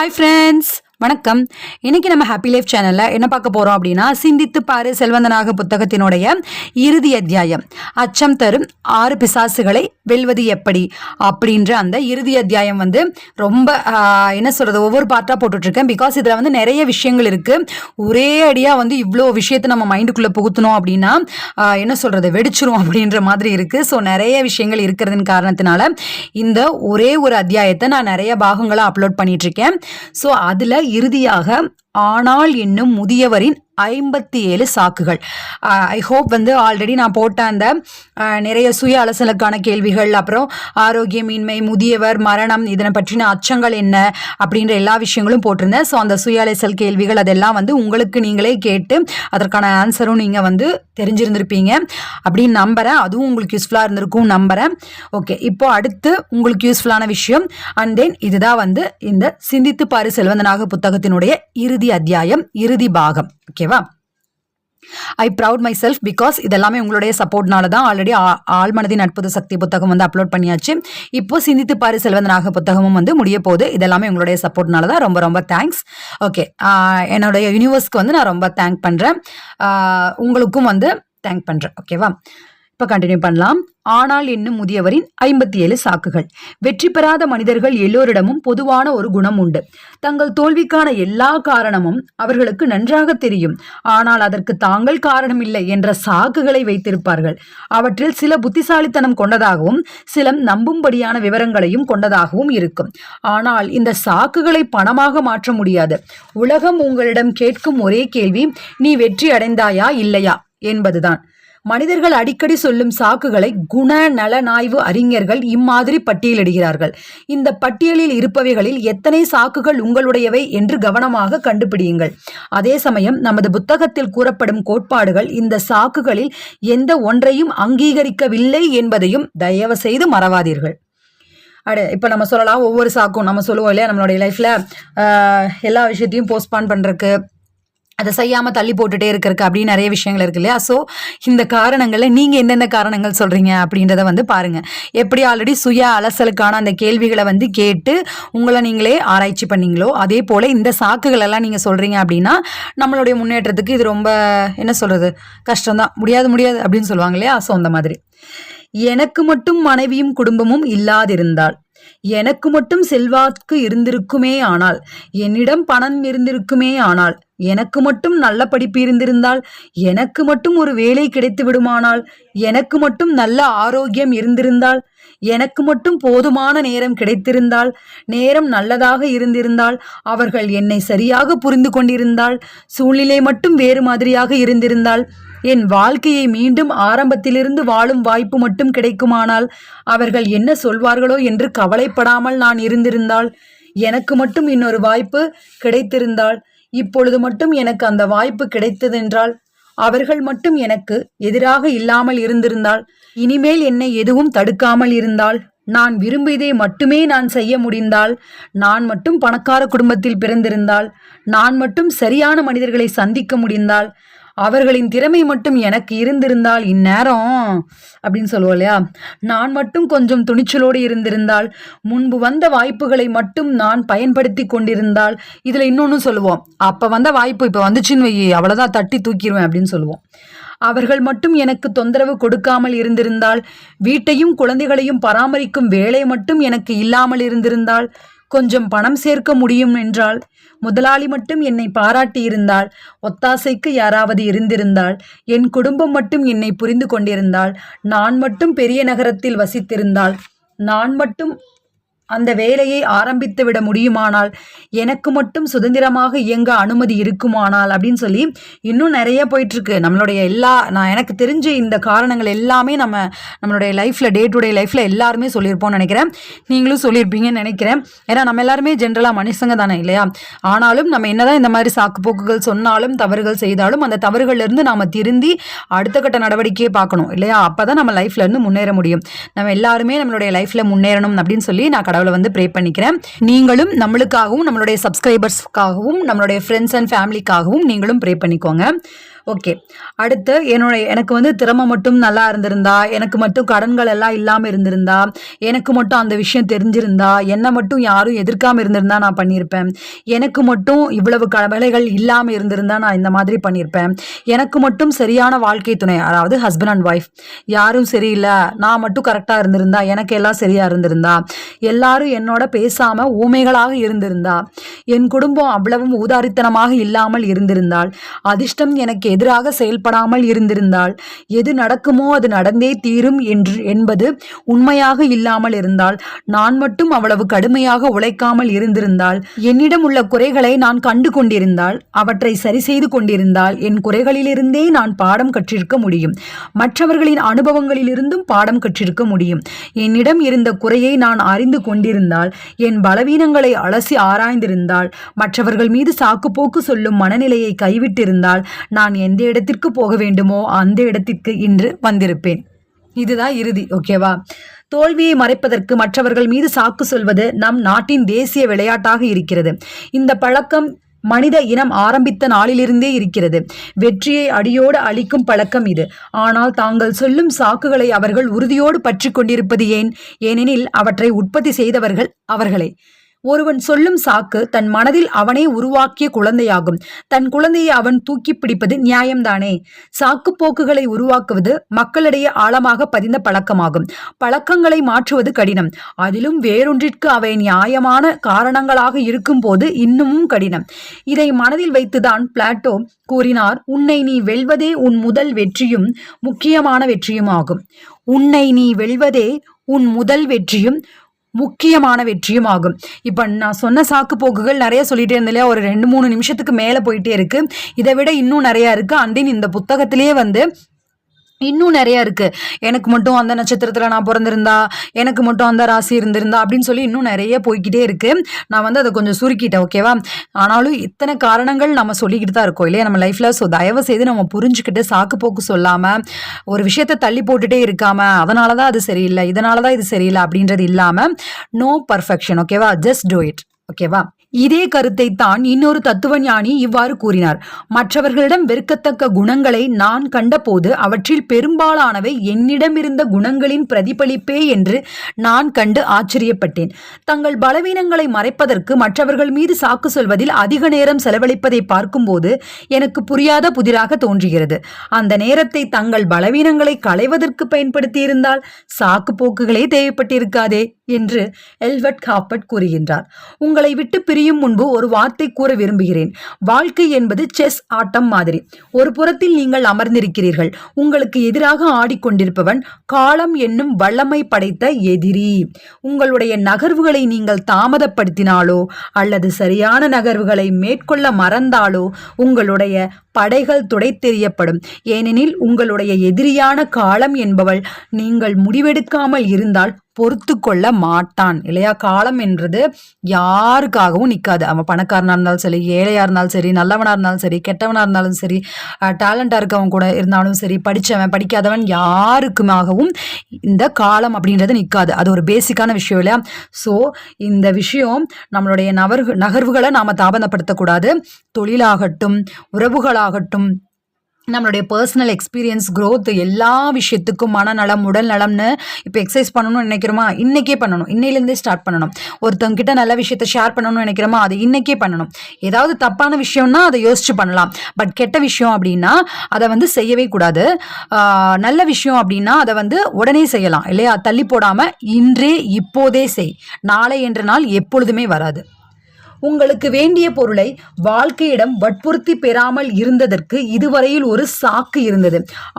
Hi friends வணக்கம். இன்னைக்கு நம்ம ஹாப்பி லைஃப் சேனலில் என்ன பார்க்க போகிறோம் அப்படின்னா சிந்தித்து பாரு செல்வந்தனாக புத்தகத்தினுடைய இறுதி அத்தியாயம். அச்சம் தரும் ஆறு பிசாசுகளை வெல்வது எப்படி? அப்படின்ற அந்த இறுதி அத்தியாயம் வந்து ரொம்ப என்ன சொல்கிறது ஒவ்வொரு பார்ட்டாக போட்டுட்ருக்கேன். பிகாஸ் இதில் வந்து நிறைய விஷயங்கள் இருக்குது ஒரே அடியாக வந்து இவ்வளோ விஷயத்தை நம்ம மைண்டுக்குள்ளே புகுத்தணும் அப்படின்னா என்ன சொல்கிறது வெடிச்சிரும் அப்படின்ற மாதிரி இருக்குது ஸோ நிறைய விஷயங்கள் இருக்கிறதுன் காரணத்தினால இந்த ஒரே ஒரு அத்தியாயத்தை நான் நிறைய பாகங்களாக அப்லோட் பண்ணிகிட்ருக்கேன் ஸோ அதில் இறுதியாக ஆனால் என்னும் முதியவரின் ஐம்பத்தி ஏழு சாக்குகள் ஐ ஹோப் வந்து ஆல்ரெடி நான் போட்ட அந்த நிறைய சுய அலசலுக்கான கேள்விகள் அப்புறம் ஆரோக்கியமின்மை முதியவர் மரணம் இதனை பற்றின அச்சங்கள் என்ன அப்படின்ற எல்லா விஷயங்களும் போட்டிருந்தேன். ஸோ அந்த சுய அலசல் கேள்விகள் அதெல்லாம் வந்து உங்களுக்கு நீங்களே கேட்டு அதற்கான ஆன்சரும் நீங்கள் வந்து தெரிஞ்சிருந்திருப்பீங்க. அப்படின்னு நம்புகிறேன் அதுவும் உங்களுக்கு யூஸ்ஃபுல்லாக இருந்திருக்கும் நம்புகிறேன் ஓகே இப்போ அடுத்து உங்களுக்கு யூஸ்ஃபுல்லான விஷயம். அண்ட் தென் இதுதான் வந்து இந்த சிந்தித்து பாரு செல்வந்தனாக புத்தகத்தினுடைய இறுதி அத்தியாயம் இறுதி பாகம். ஓகேவா I proud myself because இதெல்லாமே உங்களுடைய சப்போர்ட்னால தான் ஆல்ரெடி ஆழ்மனதின் அற்புத சக்தி புத்தகம் வந்து அப்லோட் பண்ணியாச்சு. இப்போ சிந்தித்து பாரு செல்வந்தனாக புத்தகமும் வந்து முடிய போகுது. இதெல்லாமே உங்களுடைய சப்போர்ட்னால தான் ரொம்ப ரொம்ப தேங்க்ஸ் ஓகே என்னுடைய யூனிவர்ஸ்க்கு வந்து நான் ரொம்ப தேங்க் பண்ணுறேன் உங்களுக்கும் வந்து தேங்க் பண்ணுறேன் ஓகேவா இப்போ கண்டினியூ பண்ணலாம். ஆனால் என்னும் முதியவரின் ஐம்பத்தி ஏழு சாக்குகள். வெற்றி பெறாத மனிதர்கள் எல்லோரிடமும் பொதுவான ஒரு குணம் உண்டு. தங்கள் தோல்விக்கான எல்லா காரணமும் அவர்களுக்கு நன்றாக தெரியும். ஆனால் அதற்கு தாங்கள் காரணமில்லை என்ற சாக்குகளை வைத்திருப்பார்கள். அவற்றில் சில புத்திசாலித்தனம் கொண்டதாகவும் சில நம்பும்படியான விவரங்களையும் கொண்டதாகவும் இருக்கும். ஆனால் இந்த சாக்குகளை பணமாக மாற்ற முடியாது. உலகம் உங்களிடம் கேட்கும் ஒரே கேள்வி நீ வெற்றி அடைந்தாயா இல்லையா? என்பதுதான். மனிதர்கள் அடிக்கடி சொல்லும் சாக்குகளை குண நலனாய்வு அறிஞர்கள் இம்மாதிரி பட்டியலிடுகிறார்கள். இந்த பட்டியலில் இருப்பவைகளில் எத்தனை சாக்குகள் உங்களுடையவை என்று கவனமாக கண்டுபிடியுங்கள். அதே சமயம் நமது புத்தகத்தில் கூறப்படும் கோட்பாடுகள் இந்த சாக்குகளில் எந்த ஒன்றையும் அங்கீகரிக்கவில்லை என்பதையும் தயவு செய்து மறவாதீர்கள். அடு இப்போ நம்ம சொல்லலாம் ஒவ்வொரு சாக்கும் நம்ம சொல்லுவோம் இல்லையா? நம்மளுடைய லைஃப்பில் எல்லா விஷயத்தையும் போஸ்ட்பான் பண்ணுறக்கு அதை செய்யாமல் தள்ளி போட்டுகிட்டே இருக்கிறதுக்கு அப்படின்னு நிறைய விஷயங்கள் இருக்கு இல்லையா? ஸோ இந்த காரணங்களில் நீங்கள் எந்தெந்த காரணங்கள் சொல்கிறீங்க அப்படின்றத வந்து பாருங்கள் எப்படி ஆல்ரெடி சுய அலசலுக்கான அந்த கேள்விகளை வந்து கேட்டு உங்களை நீங்களே ஆராய்ச்சி பண்ணீங்களோ அதே போல் இந்த சாக்குகளெல்லாம் நீங்கள் சொல்கிறீங்க அப்படின்னா நம்மளுடைய முன்னேற்றத்துக்கு இது ரொம்ப என்ன சொல்கிறது கஷ்டம்தான். முடியாது முடியாது அப்படின்னு சொல்லுவாங்க இல்லையா? ஸோ அந்த மாதிரி. எனக்கு மட்டும் மனைவியும் குடும்பமும் இல்லாதிருந்தால் எனக்கு மட்டும் செல்வாக்கு இருந்திருக்குமே ஆனால் என்னிடம் பணம் இருந்திருக்குமே ஆனால் எனக்கு மட்டும் நல்ல படிப்பு இருந்திருந்தால் எனக்கு மட்டும் ஒரு வேலை கிடைத்து விடுமானால் எனக்கு மட்டும் நல்ல ஆரோக்கியம் இருந்திருந்தால் எனக்கு மட்டும் போதுமான நேரம் கிடைத்திருந்தால் நேரம் நல்லதாக இருந்திருந்தால் அவர்கள் என்னை சரியாக புரிந்து கொண்டிருந்தால் சூழ்நிலை மட்டும் வேறு மாதிரியாக இருந்திருந்தால் என் வாழ்க்கையை மீண்டும் ஆரம்பத்திலிருந்து வாழும் வாய்ப்பு மட்டும் கிடைக்குமானால் அவர்கள் என்ன சொல்வார்களோ என்று கவலைப்படாமல் நான் இருந்திருந்தால் எனக்கு மட்டும் இன்னொரு வாய்ப்பு கிடைத்திருந்தால் இப்பொழுது மட்டும் எனக்கு அந்த வாய்ப்பு கிடைத்ததென்றால் அவர்கள் மட்டும் எனக்கு எதிராக இல்லாமல் இருந்திருந்தால் இனிமேல் என்னை எதுவும் தடுக்காமல் இருந்தால் நான் விரும்பியதை மட்டுமே நான் செய்ய முடிந்தால் நான் மட்டும் பணக்கார குடும்பத்தில் பிறந்திருந்தால் நான் மட்டும் சரியான மனிதர்களை சந்திக்க முடிந்தால் அவர்களின் திறமை மட்டும் எனக்கு இருந்திருந்தால் இந்நேரம் அப்படின்னு சொல்லுவோம் இல்லையா? நான் மட்டும் கொஞ்சம் துணிச்சலோடு இருந்திருந்தால் முன்பு வந்த வாய்ப்புகளை மட்டும் நான் பயன்படுத்தி கொண்டிருந்தால் இதில் இன்னொன்று சொல்லுவோம். அப்போ வந்த வாய்ப்பு இப்போ வந்துச்சுன்னு வை அவ்வளோதான் தட்டி தூக்கிடுவேன் அப்படின்னு சொல்லுவோம். அவர்கள் மட்டும் எனக்கு தொந்தரவு கொடுக்காமல் இருந்திருந்தால் வீட்டையும் குழந்தைகளையும் பராமரிக்கும் வேலை மட்டும் எனக்கு இல்லாமல் இருந்திருந்தால் கொஞ்சம் பணம் சேர்க்க முடியும் என்றால் முதலாளி மட்டும் என்னை பாராட்டியிருந்தால் ஒத்தாசைக்கு யாராவது இருந்திருந்தால் என் குடும்பம் மட்டும் என்னை புரிந்து கொண்டிருந்தால் நான் மட்டும் பெரிய நகரத்தில் வசித்திருந்தால் நான் மட்டும் அந்த வேலையை ஆரம்பித்து விட முடியுமானால் எனக்கு மட்டும் சுதந்திரமாக இயங்க அனுமதி இருக்குமானால் அப்படின்னு சொல்லி இன்னும் நிறைய போயிட்டுருக்கு. நம்மளுடைய எல்லா நான் எனக்கு தெரிஞ்ச இந்த காரணங்கள் எல்லாமே நம்ம நம்மளுடைய லைஃப்பில் டே டு டே லைஃப்பில் எல்லாருமே சொல்லியிருப்போம்னு நினைக்கிறேன். நீங்களும் சொல்லியிருப்பீங்கன்னு நினைக்கிறேன். ஏன்னா நம்ம எல்லாருமே ஜென்ரலாக மனுஷங்க தானே இல்லையா? ஆனாலும் நம்ம என்னதான் இந்த மாதிரி சாக்கு போக்குகள் சொன்னாலும் தவறுகள் செய்தாலும் அந்த தவறுகள்லேருந்து நாம் திருந்தி அடுத்த கட்ட நடவடிக்கையை பார்க்கணும் இல்லையா? அப்போ தான் நம்ம லைஃப்ல இருந்து முன்னேற முடியும். நம்ம எல்லாருமே நம்மளுடைய லைஃப்பில் முன்னேறணும் அப்படின்னு சொல்லி நான் கடவுள் வந்து ப்ரே பண்ணிக்கிறேன். நீங்களும் நம்மளுக்காகவும் நம்மளுடைய சப்ஸ்கிரைபர்ஸ்க்காகவும் நம்மளுடைய ஃப்ரெண்ட்ஸ் அண்ட் ஃபேமிலிக்காகவும் நீங்களும் ப்ரே பண்ணிக்கோங்க. ஓகே அடுத்து என்னுடைய எனக்கு வந்து திறமை மட்டும் நல்லா இருந்திருந்தா எனக்கு மட்டும் கடன்கள் எல்லாம் இல்லாமல் இருந்திருந்தா எனக்கு மட்டும் அந்த விஷயம் தெரிஞ்சிருந்தா என்னை மட்டும் யாரும் எதிர்க்காமல் இருந்திருந்தா நான் பண்ணியிருப்பேன். எனக்கு மட்டும் இவ்வளவு கவலைகள் இல்லாமல் இருந்திருந்தா நான் இந்த மாதிரி பண்ணியிருப்பேன். எனக்கு மட்டும் சரியான வாழ்க்கை துணை அதாவது ஹஸ்பண்ட் அண்ட் ஒய்ஃப் யாரும் சரியில்லை நான் மட்டும் கரெக்டாக இருந்திருந்தா எனக்கு எல்லாம் சரியாக இருந்திருந்தா எல்லாரும் என்னோட பேசாமல் ஊமைகளாக இருந்திருந்தா என் குடும்பம் அவ்வளவும் ஊதாரித்தனமாக இல்லாமல் இருந்திருந்தால் அதிர்ஷ்டம் எனக்கு எதிராக செயல்படாமல் இருந்திருந்தால் எது நடக்குமோ அது நடந்தே தீரும் என்று என்பது உண்மையாக இல்லாமல் இருந்தால் நான் மட்டும் அவ்வளவு கடுமையாக உழைக்காமல் இருந்திருந்தால் என்னிடம் உள்ள குறைகளை நான் கண்டு கொண்டிருந்தால் அவற்றை சரி செய்து கொண்டிருந்தால் என் குறைகளிலிருந்தே நான் பாடம் கற்றிருக்க முடியும். மற்றவர்களின் அனுபவங்களிலிருந்தும் பாடம் கற்றிருக்க முடியும். என்னிடம் இருந்த குறையை நான் அறிந்து கொண்டிருந்தால் என் பலவீனங்களை அலசி ஆராய்ந்திருந்தால் மற்றவர்கள் மீது சாக்குப்போக்கு சொல்லும் மனநிலையை கைவிட்டிருந்தால் நான் எந்த இடத்திற்கு போக வேண்டுமோ அந்த இடத்திற்கு இன்று வந்திருப்பேன். இதுதான் இறுதி ஓகேவா தோல்வியை மறைப்பதற்கு மற்றவர்கள் மீது சாக்கு சொல்வது நம் நாட்டின் தேசிய விளையாட்டாக இருக்கிறது. இந்த பழக்கம் மனித இனம் ஆரம்பித்த நாளிலிருந்தே இருக்கிறது. வெற்றியை அடியோடு அளிக்கும் பழக்கம் இது. ஆனால் தாங்கள் சொல்லும் சாக்குகளை அவர்கள் உறுதியோடு பற்றி கொண்டிருப்பது ஏன்? ஏனெனில் அவற்றை உற்பத்தி செய்தவர்கள் அவர்களே. ஒருவன் சொல்லும் சாக்கு தன் மனதில் அவனே உருவாக்கிய குழந்தையாகும். தன் குழந்தையை அவன் தூக்கி பிடிப்பது நியாயம்தானே? சாக்கு போக்குகளை உருவாக்குவது மக்களிடையே ஆழமாக பதிந்த பழக்கமாகும். பழக்கங்களை மாற்றுவது கடினம். அதிலும் வேறொன்றிற்கு அவை நியாயமான காரணங்களாக இருக்கும் போது இன்னமும் கடினம். இதை மனதில் வைத்துதான் பிளாட்டோ கூறினார் உன்னை நீ வெல்வதே உன் முதல் வெற்றியும் முக்கியமான வெற்றியும் ஆகும். உன்னை நீ வெல்வதே உன் முதல் வெற்றியும் முக்கியமான வெற்றியும் ஆகும். இப்போ நான் சொன்ன சாக்கு போக்குகள் நிறைய சொல்லிட்டே இருந்தேன் இல்லையா? ஒரு ரெண்டு மூணு நிமிஷத்துக்கு மேலே போயிட்டே இருக்கு. இதை விட இன்னும் நிறையா இருக்கு. அண்ட் தென் இந்த புத்தகத்திலேயே வந்து இன்னும் நிறைய இருக்கு. எனக்கு மட்டும் அந்த நட்சத்திரத்தில் நான் பிறந்திருந்தா எனக்கு மட்டும் அந்த ராசி இருந்திருந்தா அப்படின்னு சொல்லி இன்னும் நிறைய போய்க்கிட்டே இருக்கு. நான் வந்து அதை கொஞ்சம் சுருக்கிட்டேன் ஓகேவா ஆனாலும் இத்தனை காரணங்கள் நம்ம சொல்லிக்கிட்டு தான் இருக்கோம் இல்லையா? நம்ம லைஃப்ல ஸோ தயவு செய்து நம்ம புரிஞ்சுக்கிட்டு சாக்கு போக்கு சொல்லாம ஒரு விஷயத்த தள்ளி போட்டுட்டே இருக்காம அதனால தான் அது சரியில்லை இதனால தான் இது சரியில்லை அப்படின்றது இல்லாமல் நோ பர்ஃபெக்ஷன் ஓகேவா ஜஸ்ட் டூ இட் ஓகேவா இதே கருத்தை தான் இன்னொரு தத்துவ ஞானி இவ்வாறு கூறினார். மற்றவர்களிடம் வெறுக்கத்தக்க குணங்களை நான் கண்டபோது அவற்றில் பெரும்பாலானவை என்னிடம் இருந்த குணங்களின் பிரதிபலிப்பே என்று நான் கண்டு ஆச்சரியப்பட்டேன். தங்கள் பலவீனங்களை மறைப்பதற்கு மற்றவர்கள் மீது சாக்கு சொல்வதில் அதிக நேரம் செலவழிப்பதை பார்க்கும்போது எனக்கு புரியாத புதிராக தோன்றுகிறது. அந்த நேரத்தை தங்கள் பலவீனங்களை களைவதற்கு பயன்படுத்தியிருந்தால் சாக்கு போக்குகளே தேவைப்பட்டிருக்காதே என்று எல்வர்ட் காப்பட் கூறுகின்றார். உங்களை விட்டு பிரியும் முன்பு ஒரு வார்த்தை கூற விரும்புகிறேன். வாழ்க்கை என்பது செஸ் ஆட்டம் மாதிரி. ஒரு புறத்தில் நீங்கள் அமர்ந்திருக்கிறீர்கள். உங்களுக்கு எதிராக ஆடிக்கொண்டிருப்பவன் காலம் என்னும் வல்லமை படைத்த எதிரி. உங்களுடைய நகர்வுகளை நீங்கள் தாமதப்படுத்தினாலோ அல்லது சரியான நகர்வுகளை மேற்கொள்ள மறந்தாலோ உங்களுடைய படைகள் துடைத்தெறியப்படும். ஏனெனில் உங்களுடைய எதிரியான காலம் என்பவள் நீங்கள் முடிவெடுக்காமல் இருந்தால் பொறுத்து கொள்ள மாட்டான். இல்லையா? காலம் என்றது யாருக்காகவும் நிற்காது அவன் பணக்காரனாக இருந்தாலும் சரி ஏழையாக இருந்தாலும் சரி நல்லவனாக இருந்தாலும் சரி கெட்டவனாக இருந்தாலும் சரி டேலண்டாக இருக்கவன் கூட இருந்தாலும் சரி படித்தவன் படிக்காதவன் யாருக்குமாகவும் இந்த காலம் அப்படின்றது நிற்காது அது ஒரு பேசிக்கான விஷயம் இல்லையா? ஸோ இந்த விஷயம் நம்மளுடைய நகர்வு நகர்வுகளை நாம் தாமதப்படுத்தக்கூடாது. தொழிலாகட்டும் உறவுகளாகட்டும் நம்மளுடைய பர்சனல் எக்ஸ்பீரியன்ஸ் க்ரோத் எல்லா விஷயத்துக்கும் மனநலம் உடல் நலம்னு இப்போ எக்ஸசைஸ் பண்ணணும்னு நினைக்கிறோமா? இன்னைக்கே பண்ணணும். இன்னையிலேருந்தே ஸ்டார்ட் பண்ணணும். ஒருத்தவங்க கிட்ட நல்ல விஷயத்த ஷேர் பண்ணணும்னு நினைக்கிறோமா? அதை இன்னைக்கே பண்ணணும். ஏதாவது தப்பான விஷயம்னா அதை யோசிச்சு பண்ணலாம். பட் கெட்ட விஷயம் அப்படின்னா அதை வந்து செய்யவே கூடாது. நல்ல விஷயம் அப்படின்னா அதை வந்து உடனே செய்யலாம். இல்லையா? தள்ளி போடாமல் இன்றே இப்போதே செய். நாளை என்ற நாள் எப்பொழுதுமே வராது. உங்களுக்கு வேண்டிய பொருளை வாழ்க்கையிடம் வற்புறுத்தி பெறாமல் இருந்ததற்கு இதுவரையில் ஒரு சாக்கு இருந்தது.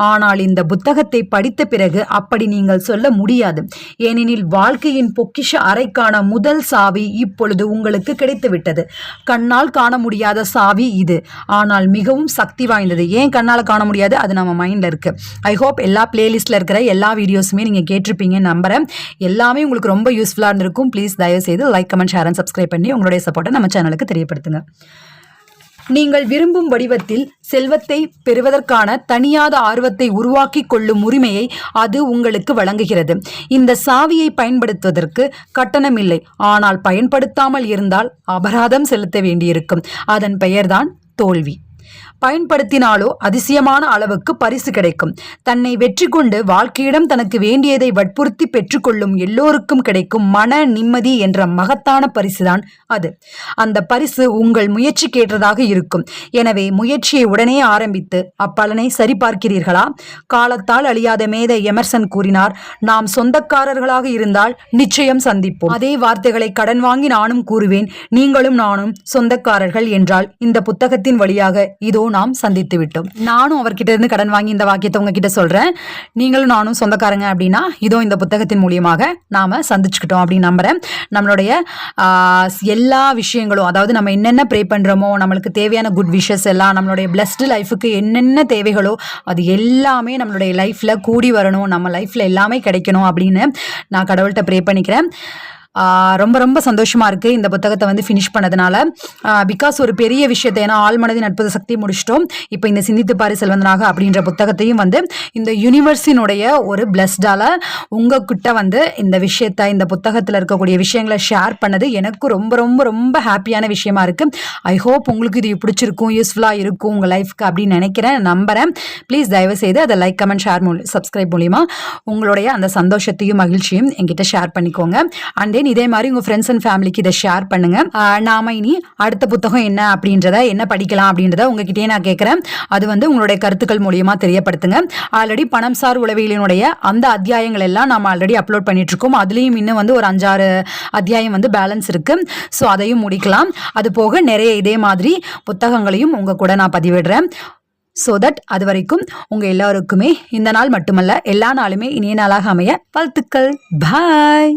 ஆனால் இந்த புத்தகத்தை படித்த பிறகு அப்படி நீங்கள் சொல்ல முடியாது. ஏனெனில் வாழ்க்கையின் பொக்கிஷ அறைக்கான முதல் சாவி இப்பொழுது உங்களுக்கு கிடைத்துவிட்டது. கண்ணால் காண முடியாத சாவி இது. ஆனால் மிகவும் சக்தி வாய்ந்தது. ஏன் கண்ணால் காண முடியாது? அது நம்ம மைண்டில் இருக்குது ஐ ஹோப் எல்லா பிளேலிஸ்ட்டில் இருக்கிற எல்லா வீடியோஸுமே நீங்கள் கேட்டிருப்பீங்கன்னு நம்புறேன். எல்லாமே உங்களுக்கு ரொம்ப யூஸ்ஃபுல்லாக இருந்திருக்கும். ப்ளீஸ் தயவுசெய்து like comment share and subscribe பண்ணி உங்களுடைய சப்போர்ட்டை நம்ம சேனலுக்கு தெரியப்படுத்துங்க. நீங்கள் விரும்பும் வடிவத்தில் செல்வத்தை பெறுவதற்கான தனியாத ஆர்வத்தை உருவாக்கிக் கொள்ளும் உரிமையை அது உங்களுக்கு வழங்குகிறது. இந்த சாவியை பயன்படுத்துவதற்கு கட்டணமில்லை ஆனால் பயன்படுத்தாமல் இருந்தால் அபராதம் செலுத்த வேண்டியிருக்கும். அதன் பெயர்தான் தோல்வி. பயன்படுத்தினாலோ அதிசயமான அளவுக்கு பரிசு கிடைக்கும். தன்னை வெற்றி கொண்டு வாழ்க்கையிடம் தனக்கு வேண்டியதை வற்புறுத்தி பெற்றுக்கொள்ளும் எல்லோருக்கும் கிடைக்கும் மன நிம்மதி என்ற மகத்தான பரிசுதான் அது. அந்த பரிசு உங்கள் முயற்சி கேட்டதாக இருக்கும். எனவே முயற்சியை உடனே ஆரம்பித்து அப்பலனை சரிபார்க்கிறீர்களா? காலத்தால் அழியாத மேதை எமர்சன் கூறினார் நாம் சொந்தக்காரர்களாக இருந்தால் நிச்சயம் சந்திப்போம். அதே வார்த்தைகளை கடன் வாங்கி நானும் கூறுவேன். நீங்களும் நானும் சொந்தக்காரர்கள் என்றால் இந்த புத்தகத்தின் வழியாக இதோ நாம் சந்தித்து விட்டோம். நானும் அவர்கிட்ட இருந்து கடன் வாங்கி இந்த வாக்கியத்தை உங்ககிட்ட சொல்றேன். நீங்களும் நானும் சொந்தக்காரங்க அப்படின்னா இதோ இந்த புத்தகத்தின் மூலியமாக நாம சந்திச்சுக்கிட்டோம் அப்படின்னு நம்புறேன். நம்மளுடைய எல்லா விஷயங்களும் அதாவது நம்ம என்னென்ன ப்ரே பண்றோமோ நம்மளுக்கு தேவையான குட் விஷஸ் எல்லாம் நம்மளுடைய பிளஸ்டு லைஃபுக்கு என்னென்ன தேவைகளோ அது எல்லாமே நம்மளுடைய லைஃப்ல கூடி வரணும். நம்ம லைஃப்ல எல்லாமே கிடைக்கணும் அப்படின்னு நான் கடவுள்கிட்ட ப்ரே பண்ணிக்கிறேன். ரொம்ப ரொம்ப சந்தோஷமாக இருக்குது இந்த புத்தகத்தை வந்து ஃபினிஷ் பண்ணதுனால. பிகாஸ் ஒரு பெரிய விஷயத்தை ஏன்னா ஆழ்மனதின் அற்புத சக்தி முடிச்சிட்டோம். இப்போ இந்த சிந்தித்து பாரு செல்வந்தனாக அப்படின்ற புத்தகத்தையும் வந்து இந்த யூனிவர்ஸினுடைய ஒரு பிளஸ்டால உங்ககிட்ட வந்து இந்த விஷயத்த இந்த புத்தகத்தில் இருக்கக்கூடிய விஷயங்களை ஷேர் பண்ணது எனக்கு ரொம்ப ரொம்ப ரொம்ப ஹாப்பியான விஷயமா இருக்கு. ஐ ஹோப் உங்களுக்கு இது பிடிச்சிருக்கும் யூஸ்ஃபுல்லாக இருக்கும் உங்கள் லைஃப்க்கு அப்படின்னு நினைக்கிறேன் நம்புறேன். ப்ளீஸ் தயவு செய்து அதை லைக் கமெண்ட் ஷேர் மூலி சப்ஸ்கிரைப் மூலிமா உங்களுடைய அந்த சந்தோஷத்தையும் மகிழ்ச்சியும் என்கிட்ட ஷேர் பண்ணிக்கோங்க. அண்ட் அகைன் இதே மாதிரி உங்கள் ஃப்ரெண்ட்ஸ் அண்ட் ஃபேமிலிக்கு இதை ஷேர் பண்ணுங்க. நாம இனி அடுத்த புத்தகம் என்ன அப்படின்றத என்ன படிக்கலாம் அப்படின்றத உங்ககிட்டயே நான் கேட்குறேன் அது வந்து உங்களுடைய கருத்துக்கள் மூலியமா தெரியப்படுத்துங்க. ஆல்ரெடி பணம் சார் உளவியலினுடைய அந்த அத்தியாயங்கள் எல்லாம் நம்ம ஆல்ரெடி அப்லோட் பண்ணிட்டு இருக்கோம். அதுலேயும் இன்னும் வந்து ஒரு அஞ்சாறு அத்தியாயம் வந்து பேலன்ஸ் இருக்கு. ஸோ அதையும் முடிக்கலாம். அது போக நிறைய இதே மாதிரி புத்தகங்களையும் உங்க கூட நான் பதிவிடுறேன். ஸோ தட் அது வரைக்கும் உங்கள் எல்லாருக்குமே இந்த நாள் மட்டுமல்ல எல்லா நாளுமே இனிய நாளாக அமைய வாழ்த்துக்கள். பாய்